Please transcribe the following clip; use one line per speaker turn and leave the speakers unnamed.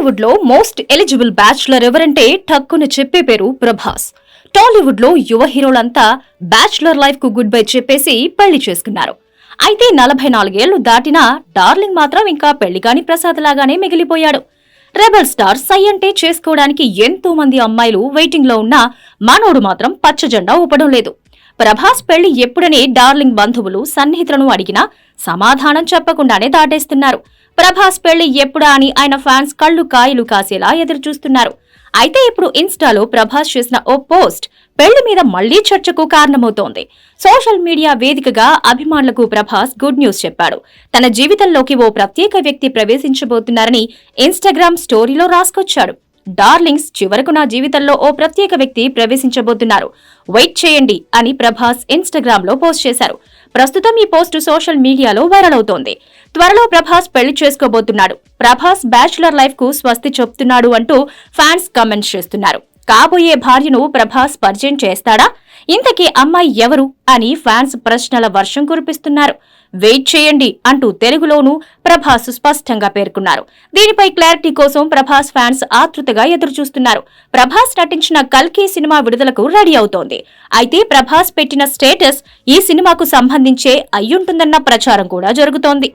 టాలీవుడ్లో most eligible bachelor ఎవరంటే టక్కున చెప్పే పేరు ప్రభాస్. టాలీవుడ్లో యువ హీరోలంతా బ్యాచ్లర్ లైఫ్కు గుడ్ బై చెప్పేసి పెళ్ళి చేసుకున్నారు. అయితే నలభై నాలుగేళ్ళు దాటినా డార్లింగ్ మాత్రం ఇంకా పెళ్ళి కాని ప్రసాద్ లాగానే మిగిలిపోయాడు. రెబల్ స్టార్ సై అంటే చేసుకోవడానికి ఎంతో మంది అమ్మాయిలు వెయిటింగ్లో ఉన్నా మనోడు మాత్రం పచ్చ జెండా ఊపడం లేదు. ప్రభాస్ పెళ్ళి ఎప్పుడని డార్లింగ్ బంధువులు సన్నిహితులను అడిగినా సమాధానం చెప్పకుండానే దాటేస్తున్నారు. ప్రభాస్ పెళ్ళి ఎప్పుడా అని ఆయన ఫ్యాన్స్ కళ్ళు కాయలు కాసేలా ఎదురు చూస్తున్నారు అయితే ఇప్పుడు ఇన్స్టాలో ప్రభాస్ చేసిన ఓ పోస్ట్ పెళ్ళి మీద మళ్ళీ చర్చకు కారణమవుతోంది. సోషల్ మీడియా వేదికగా అభిమానులకు ప్రభాస్ గుడ్ న్యూస్ చెప్పాడు. తన జీవితంలోకి ఓ ప్రత్యేక వ్యక్తి ప్రవేశించబోతున్నారని ఇన్స్టాగ్రామ్ స్టోరీలో రాసుకొచ్చాడు. డార్లింగ్స్ చివరకు నా జీవితంలో ఓ ప్రత్యేక వ్యక్తి ప్రవేశించబోతున్నారు. వెయిట్ చేయండి అని ప్రభాస్ ఇన్స్టాగ్రామ్లో పోస్ట్ చేశారు. ప్రస్తుతం ఈ పోస్ట్ సోషల్ మీడియాలో వైరల్ అవుతోంది. త్వరలో ప్రభాస్ పెళ్ళి చేసుకోబోతున్నాడు. ప్రభాస్ బ్యాచులర్ లైఫ్కు స్వస్తి చెప్తున్నాడు అంటూ ఫ్యాన్స్ కమెంట్స్ చేస్తున్నారు. కాబోయే భార్యను ప్రభాస్ పరిచయం చేస్తాడా? ఇంతకీ అమ్మాయి ఎవరు? అని ఫ్యాన్స్ ప్రశ్నల వర్షం కురిపిస్తున్నారు. వెయిట్ చేయండి అంటూ తెలుగులోనూ ప్రభాస్ స్పష్టంగా పేర్కొన్నారు. దీనిపై క్లారిటీ కోసం ప్రభాస్ ఫ్యాన్స్ ఆతృతగా ఎదురుచూస్తున్నారు. ప్రభాస్ నటించిన కల్కి సినిమా విడుదలకు రెడీ అవుతోంది. అయితే ప్రభాస్ పెట్టిన స్టేటస్ ఈ సినిమాకు సంబంధించే అయ్యుంటుందన్న ప్రచారం కూడా జరుగుతోంది.